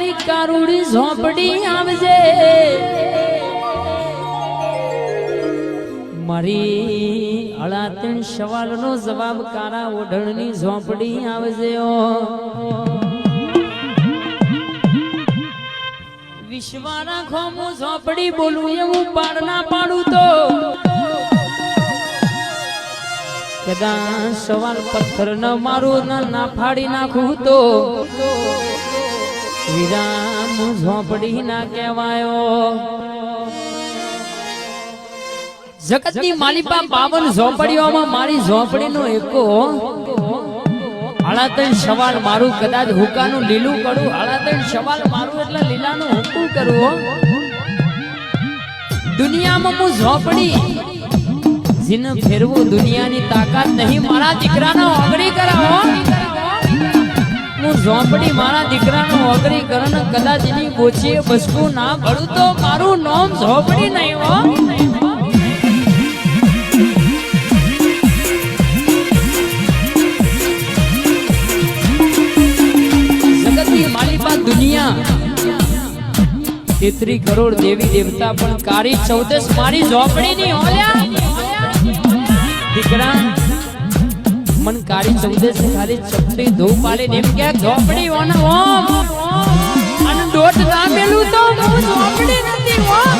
મારી કારુડી ઝોપડી આવજે. મારી અળાતણ સવાલનો જવાબ કારા ઓઢણની ઝોપડી આવજે ઓ. વિશ્વા રાખો ઝોપડી બોલું એવું પાડ ના પાડું તો. કદાચ સવાલ પથ્થર ન મારું ના ફાડી નાખું તો. વિરામ ઝોપડી ના કહેવાયો. જગતની માલિપા બાવન ઝોપડીઓમાં મારી ઝોપડીનો એકો. હળાતન સવાલ મારું કદાચ હુકાનું લીલું કરું. હળાતન સવાલ મારું એટલે લીલાનું હુકું કરવું દુનિયામાં હું ઝોપડી. જીને ફેરવું દુનિયાની તાકાત નહીં. મારા દીકરાનો ઓગળી કરાવો. હું ઝોંપડી મારા દીકરાનું ઓગળી કરન કદાચ એની ગોચીએ બસકું ના ભરું તો મારું નામ ઝોંપડી નહીં હો. જગતની દુનિયા. તેત્રી કરોડ દેવી દેવતા પણ કાળી ચૌદસ મારી ઝોપડીની ઓલ્યા દીકરા મન કાળી ચૌદસ ખાલી ચપટી ધો પાડીને એમ કે ઝોપડી ઓન ઓમ અને ડોટ રામેલું તો ઝોપડી નથી ઓમ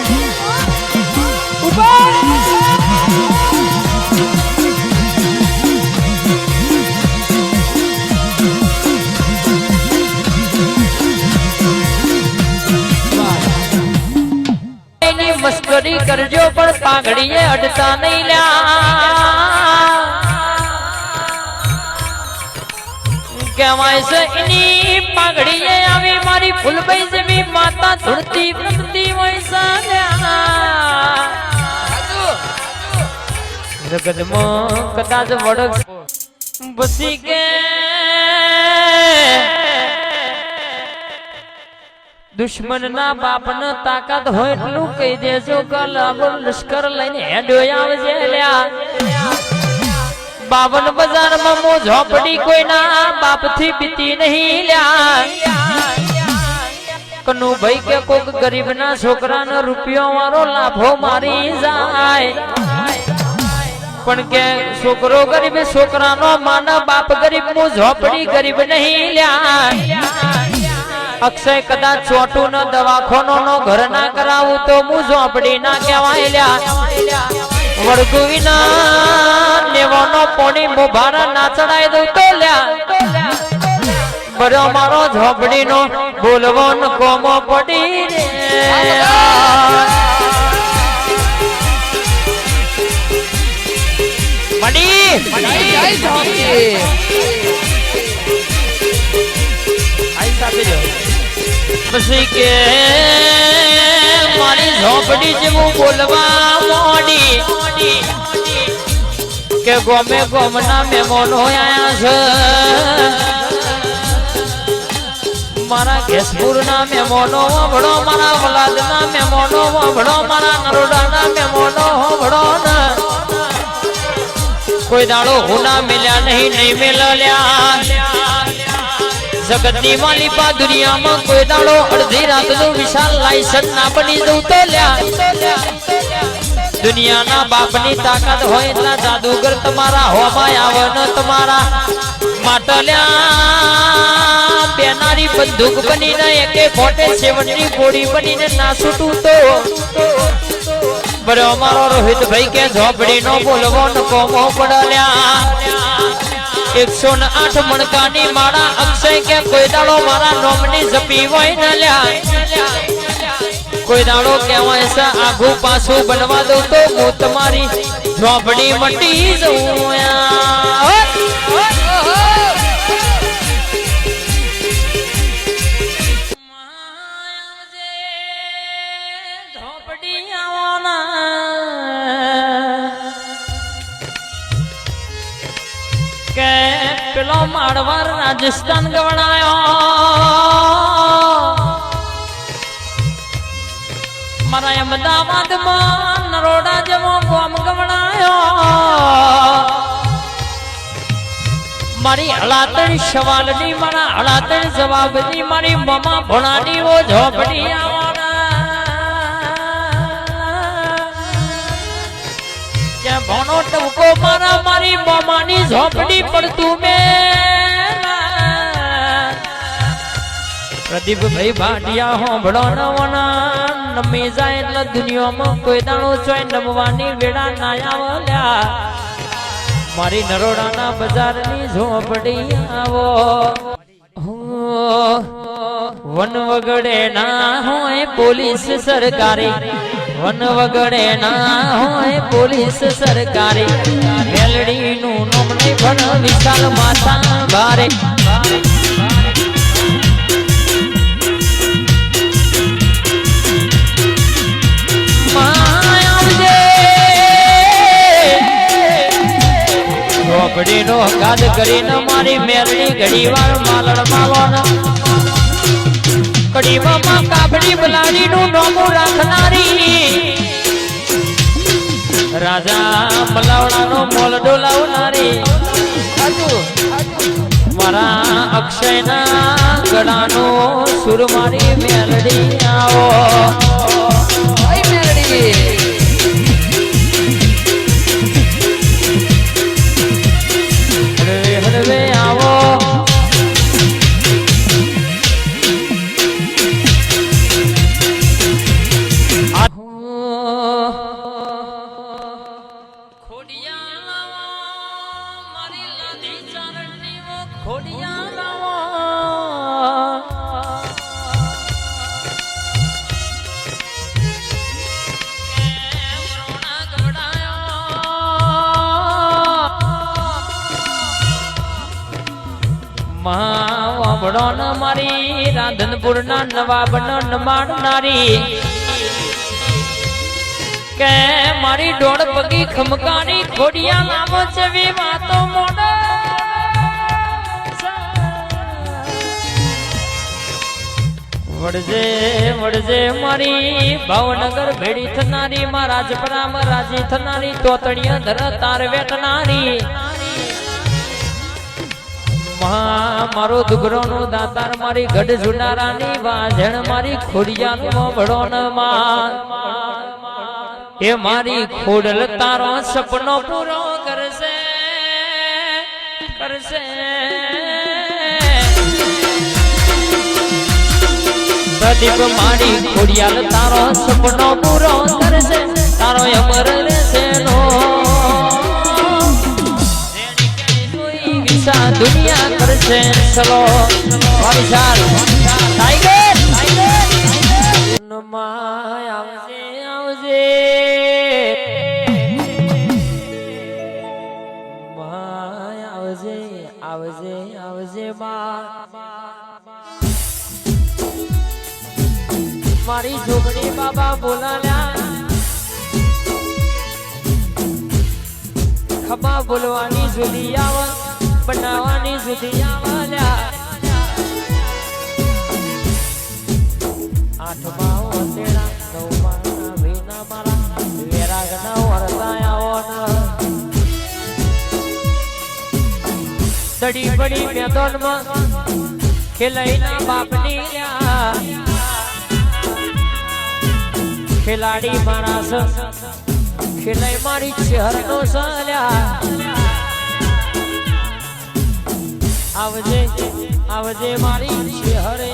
ઉપર મસ્કરી કરજો, પણ પાઘડીએ અડતા નહીં લ્યા. કહેવાય છે, એની પાઘડીએ આવી મારી ફૂલભાઈ જેવી માતા ધૂળતી ફૂલતી હોય સાલ્યા જગતમાં કદાચ વડક બસી કે દુશ્મન ના બાપ ન તાકાત હોય એટલું કહી દેજો કે લશ્કર લઈને હેડો આવજે લ્યા. બાવન બજારમાં મો ઝોપડી કોઈના બાપથી બીતી નહીં લ્યા. કનુ ભાઈ કે કોક ગરીબ ના છોકરા નો રૂપિયો વાળો લાભો મારી જાય. પણ કે છોકરો ગરીબ, છોકરાનો માન બાપ ગરીબ હું ઝોપડી ગરીબ નહીં લ્યા. અક્ષય કદાચ ચોટું ન દવાખોનો નો ઘર ના કરાવું તો હું ઝોપડી ના કહેવાય લ્યા. વળગુ વિના લેવાનો પોણી મુભારા ના ચડાઈ દઉં તો લ્યા. બરો મારો ઝોપડી નો કોમો પડી રે. મડી. આઈ સાથે જો પછી કે મારી ઝોપડી જેવું બોલવા મોડી. કે ગોમે ગોમના મહેમાનો આયા છે. મારા કેશપુર ના મહેમાનો વભડો મારા વલાદ ના મહેમાનો વભડો મારા નરોડા ના મહેમાનો વભડો ના. કોઈ દાડો હુના મિલ્યા નહીં નહીં મેલ્યા. જગતની માલિપા દુનિયામાં કોઈ દાડો અડધી રાતનું વિશાલ લાયસન ના બની જવું તો લ્યા. દુનિયાના બાપની તાકાત હોય એટલા જાદુગર તમારા હોમાં આવન તમારા. માટલ્યા બેનારી બંદૂક બનીને એકે ફોટે સેવનની ગોળી બનીને ના છૂટું તો. બરો મારો રોહિત ભાઈ કે ઝોપડી નો બોલવો ન કોમો પડલ્યા. એકસો ને આઠ મણકાની માળા અક્ષય કે કોઈ દાડો મારા નોમની જપી હોય ન લ્યા. કોઈ દાડો કહેવાય છે આઘું પાછું બનવા દઉં તો હું તમારી ઝોપડી મટી જઉં કે પેલો માળવાર રાજસ્થાન ગવડાયો. મારા અમદાવાદમાં નરોડા જેવો ગોમ ગમણાયો મારી હળાતણ સવાલની, મારા હળાતણ જવાબની, મારી મમા ભોણાની ઓ ઝોપડી આવવાના. ભણો ટવકો મારા, મારી મમાની ઝોપડી પડતું મેં પ્રદીપભાઈ ભાટિયા હોંભળો નવના. નમી જાય એટલે દુનિયામાં કોઈ દાણો ચોય નમવાની વેળા ના આવલ્યા. મારી નરોડાના બજારની ઝોપડી આવો. વન વગડે ના હોય પોલીસ સરકારી. વન વગડે ના હોય પોલીસ સરકારી. મેલડીનું નામ નહીં પણ વિશાલ માતા બારે ચોપડી નો ગાદ કરીને મારી મેરડી ઘડી વાર માલણ માવાનો કડીમાં કાબડી બલાડી નું નોમું રાખનારી રાજા મલાવડા નો મોલ ડોલાવનારી. મારા અક્ષયના ગળાનો સુર મારી મેલડી આવો. મેલડી. મારી રાધનપુર ના નવાબ નમાડનારી કે મારી દોડ પગી ખમકાની ખોડિયા લાવો છે વાતો મોડે. વડજે વડજે મારી, ભાવનગર ભેડી થનારી માં રાજપરામાં રાજી થનારી તોતણીય ધર તાર વેટનારી. મારો દુગરો નો દાતાર, મારી ગઢ જુનારાની વાજણ મારી ખોડિયા ભળો માં એ મારી ખોડલ તારો સપનો પૂરો કરશે કરશે. પ્રદીપ મારી ખોડિયાલ તારો સપનો પૂરો કરશે, તારો અમર રહેશે વિશા દુનિયા કરશે ચલો. વિશાલ ટાઈગર આવજે આવજે. આવજે આવજે આવજે મારી છોકરી બાબા બોલાલ્યા. ખબા બોલવાની જુદી આવ. બનાવવાની સુધી આવલ્યા આઠમા ઓસેડા નવમા વીના મારા, વેરાગના વરતા આવો દડી પડી મેદાનમાં ખેલાઈના બાપની લ્યા ખેલાડી માણસ, ખેલાઈ મારી ચહેરનો સાલ્યા. આવજે આવજે મારી ચહેરે